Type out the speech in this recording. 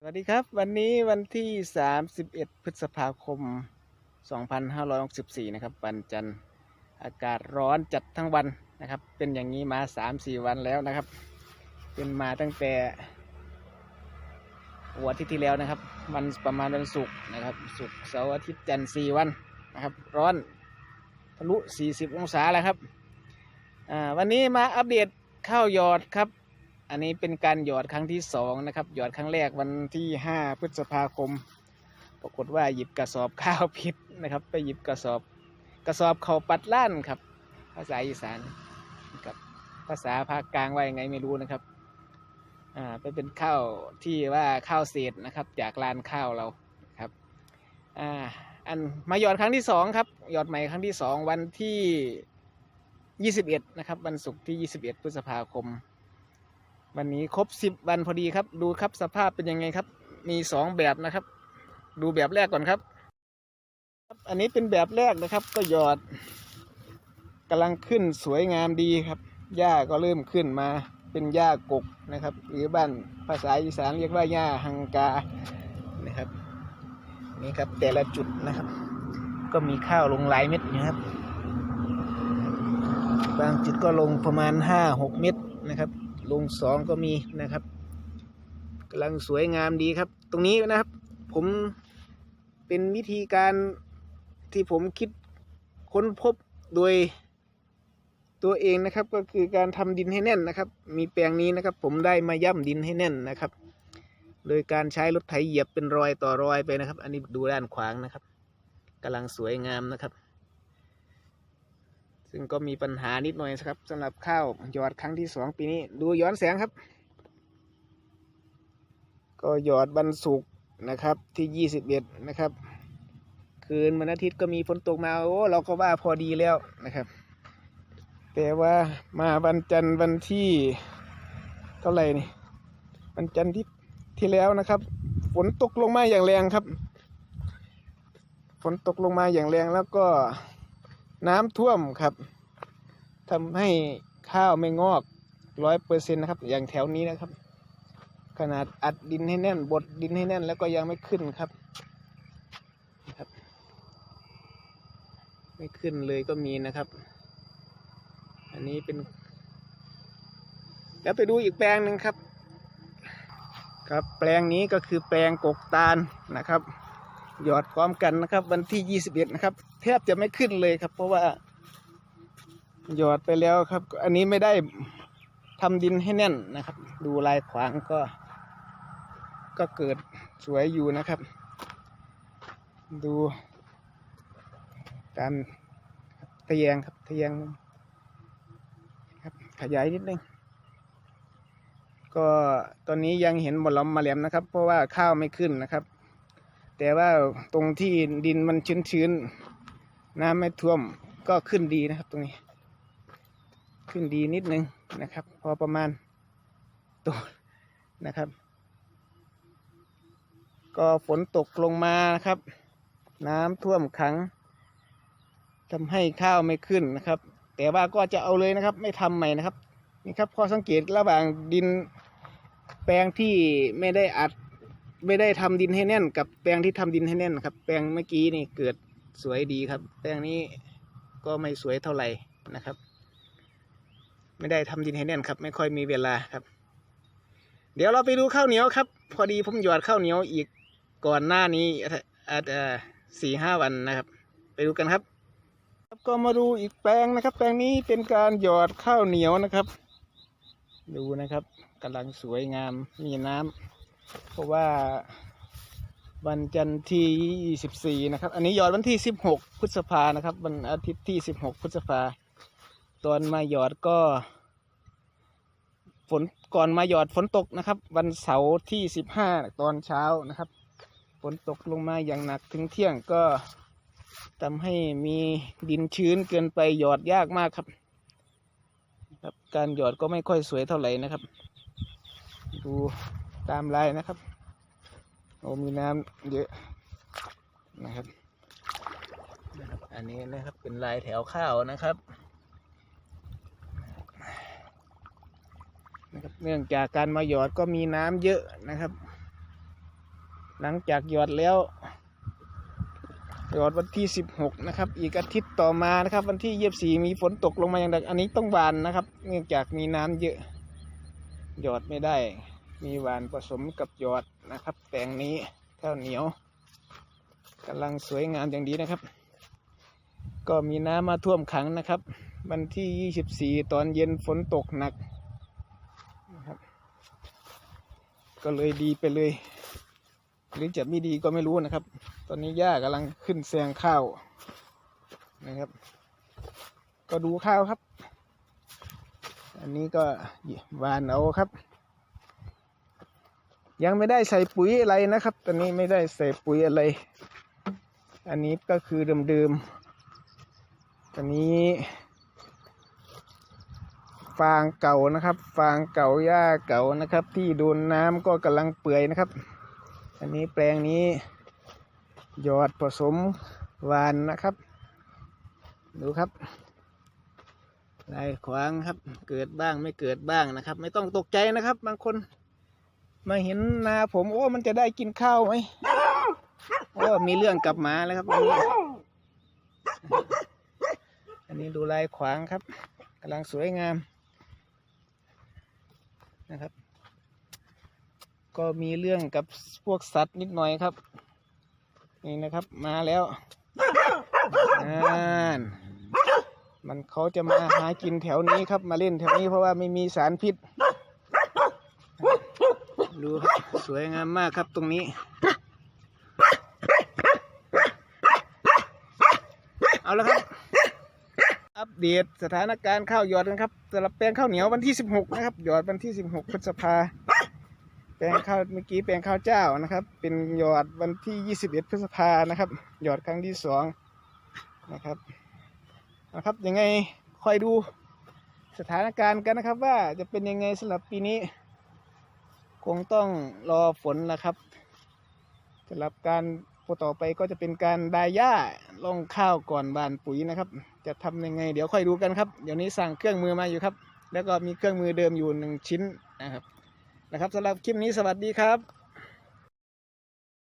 สวัสดีครับ วันนี้วันที่ 31 พฤษภาคม 2564 นะครับ วันจันทร์อากาศร้อนจัดทั้งวันนะครับ เป็นอย่างนี้มา 3-4 วันแล้วนะครับ เป็นมาตั้งแต่วันทิตย์ที่แล้วนะครับ วันประมาณวันศุกร์นะครับศุกร์เสาร์อาทิตย์จันทร์4วันนะครับ ร้อนทะลุ 40 องศาแล้วครับวันนี้มาอัปเดตข้าวยอดครับ อันนี้เป็นการหยอดครั้งที่สองนะครับหยอดครั้งแรกวันที่ห้าพฤษภาคม ปรากฏว่าหยิบกระสอบข้าวผิดนะครับ ไปหยิบกระสอบ กระสอบเขาวปัดล้านครับ ภาษาอีสานกับภาษาภาคกลางว่ายังไงไม่รู้นะครับอ่าไปเป็นข้าวที่ว่าข้าวเศษนะครับ จากร้านข้าวเราครับอ่าอันมาหยอดครั้งที่สองครับหยอดใหม่ครั้งที่สองวันที่ยี่สิบเอ็ดนะครับ วันศุกร์ที่ยี่สิบเอ็ดพฤษภาคม วันนี้ครบสิบวันพอดีครับ ดูครับสภาพเป็นยังไงครับ มีสองแบบนะครับ ดูแบบแรกก่อนครับ อันนี้เป็นแบบแรกนะครับ ก็หยอดกำลังขึ้นสวยงามดีครับหญ้าก็เริ่มขึ้นมาเป็นหญ้ากกนะครับ หรือบ้านภาษาอีสานเรียกว่าหญ้าหังกานะครับนี่ครับแต่ละจุดนะครับ ก็มีข้าวลงหลายเม็ดนะครับ บางจุดก็ลงประมาณห้าหกเม็ดนะครับ ลงสองก็มีนะครับกำลังสวยงามดีครับ ตรงนี้นะครับ ผมเป็นวิธีการที่ผมคิดค้นพบโดยตัวเองนะครับ ก็คือการทำดินให้แน่นนะครับ มีแปลงนี้นะครับ ผมได้มาย่ำดินให้แน่นนะครับ โดยการใช้รถไถเหยียบเป็นรอยต่อรอยไปนะครับ อันนี้ดูด้านขวางนะครับกำลังสวยงามนะครับ ซึ่งก็มีปัญหานิดหน่อยครับสำหรับข้าวหยอดครั้งที่สองปีนี้ ดูย้อนแสงครับ ก็หยอดวันศุกร์นะครับที่ยี่สิบเอ็ดนะครับ คืนวันอาทิตย์ก็มีฝนตกมาโอ้เราก็ว่าพอดีแล้วนะครับ แต่ว่ามาวันจันทร์วันที่เท่าไหร่นี่วันจันทร์ที่ที่แล้วนะครับ ฝนตกลงมาอย่างแรงครับ ฝนตกลงมาอย่างแรงแล้วก็ น้ำท่วมครับทำให้ข้าวไม่งอกร้อยเปอร์เซ็นต์นะครับ อย่างแถวนี้นะครับ ขนาดอัดดินให้แน่น บดดินให้แน่นแล้วก็ยังไม่ขึ้นครับครับ ไม่ขึ้นเลยก็มีนะครับ อันนี้เป็น แล้วไปดูอีกแปลงหนึ่งครับ ครับแปลงนี้ก็คือแปลงกกตาลนะครับ หยอดพร้อมกันนะครับ วันที่21นะครับ แทบจะไม่ขึ้นเลยครับ เพราะว่า หยอดไปแล้วครับ อันนี้ไม่ได้ทำดินให้แน่นนะครับ ดูลายขวางก็ ก็เกิดสวยอยู่นะครับ ดูการทะแยงครับทะแยงครับขยายนิดนึงก็ตอนนี้ยังเห็นหมดล้อมมาแหลมนะครับ เพราะว่าข้าวไม่ขึ้นนะครับ แต่ว่าตรงที่ดินมันชื้นๆ น้ำไม่ท่วมก็ขึ้นดีนะครับตรงนี้ ขึ้นดีนิดนึงนะครับ พอประมาณตัวนะครับ ก็ฝนตกลงมานะครับ น้ำท่วมขังทำให้ข้าวไม่ขึ้นนะครับ แต่ว่าก็จะเอาเลยนะครับ ไม่ทำใหม่นะครับนี่ครับข้อสังเกตระหว่างดินแปลงที่ไม่ได้อัด ไม่ได้ทำดินให้แน่น กับแปลงที่ทำดินให้แน่นครับ แปลงเมื่อกี้นี่เกิดสวยดีครับ แปลงนี้ก็ไม่สวยเท่าไหร่นะครับ ไม่ได้ทำดินให้แน่นครับ ไม่ค่อยมีเวลาครับ เดี๋ยวเราไปดูข้าวเหนียวครับ พอดีผมหยอดข้าวเหนียวอีกก่อนหน้านี้อาจจะสี่ห้าวันนะครับ ไปดูกันครับครับก็มาดูอีกแปลงนะครับ แปลงนี้เป็นการหยอดข้าวเหนียวนะครับ ดูนะครับกำลังสวยงามมีน้ำ เพราะว่าวันจันทร์ที่ยี่สิบสี่นะครับ อันนี้หยอดวันที่สิบหกพฤษภานะครับ วันอาทิตย์ที่สิบหกพฤษภา ตอนมาหยอดก็ ฝนก่อนมาหยอดฝนตกนะครับ วันเสาร์ที่สิบห้าตอนเช้านะครับ ฝนตกลงมาอย่างหนักถึงเที่ยงก็ทำให้มีดินชื้นเกินไปหยอดยากมากครับครับ การหยอดก็ไม่ค่อยสวยเท่าไหร่นะครับ ดู ตามลายนะครับโอ้มีน้ำเยอะนะครับนะครับ อันนี้นะครับเป็นลายแถวข้าวนะครับนะครับ เนื่องจากการมาหยอดก็มีน้ำเยอะนะครับ หลังจากหยอดแล้วหยอดวันที่สิบหกนะครับ อีกอาทิตย์ต่อมานะครับ วันที่ยี่สี่มีฝนตกลงมาอย่างหนักอันนี้ต้องหวานนะครับ เนื่องจากมีน้ำเยอะหยอดไม่ได้ มีหวานผสมกับหยอดนะครับ แปลงนี้ข้าวเหนียวกำลังสวยงามอย่างดีนะครับ ก็มีน้ำมาท่วมขังนะครับ วันที่ 24 ตอนเย็นฝนตกหนักนะครับ ก็เลยดีไปเลย หรือจะไม่ดีก็ไม่รู้นะครับ ตอนนี้หญ้ากำลังขึ้นแซงข้าวนะครับ ก็ดูข้าวครับ อันนี้ก็หวานเอาครับ ยังไม่ได้ใส่ปุ๋ยอะไรนะครับ ตอนนี้ไม่ได้ใส่ปุ๋ยอะไร อันนี้ก็คือเดิมๆตอนนี้ฟางเก่านะครับ ฟางเก่าหญ้าเก่านะครับ ที่โดนน้ำก็กำลังเปื่อยนะครับ อันนี้แปลงนี้หยอดผสมวานนะครับ ดูครับลายขวางครับ เกิดบ้างไม่เกิดบ้างนะครับ ไม่ต้องตกใจนะครับ บางคน มาเห็นนาผมโอ้มันจะได้กินข้าวไหมโอ้มีเรื่องกลับมาแล้วครับอันนี้ อันนี้ดูลายขวางครับกำลังสวยงามนะครับ ก็มีเรื่องกับพวกสัตว์นิดหน่อยครับ นี่นะครับมาแล้วนั่นมันเขาจะมาหากินแถวนี้ครับ มาเล่นแถวนี้เพราะว่าไม่มีสารพิษ ดูครับสวยงามมากครับตรงนี้ เอาละครับ อัปเดตสถานการณ์ข้าวหยอดกันครับสำหรับแปลงข้าวเหนียววันที่ 16 นะครับ หยอดวันที่ 16พฤษภาแปลงข้าวเมื่อกี้แปลงข้าวเจ้านะครับ เป็นหยอดวันที่ 21 พฤษภานะครับ หยอดครั้งที่สองนะครับนะครับยังไงคอยดูสถานการณ์กันนะครับ ว่าจะเป็นยังไงสำหรับปีนี้ คงต้องรอฝนนะครับสำหรับการต่อไปก็จะเป็นการดายหญ้าลงข้าวก่อนบานปุ๋ยนะครับ จะทำยังไง เดี๋ยวค่อยดูกันครับ เดี๋ยวนี้สั่งเครื่องมือมาอยู่ครับ แล้วก็มีเครื่องมือเดิมอยู่หนึ่งชิ้นนะครับนะครับสำหรับคลิปนี้สวัสดีครับ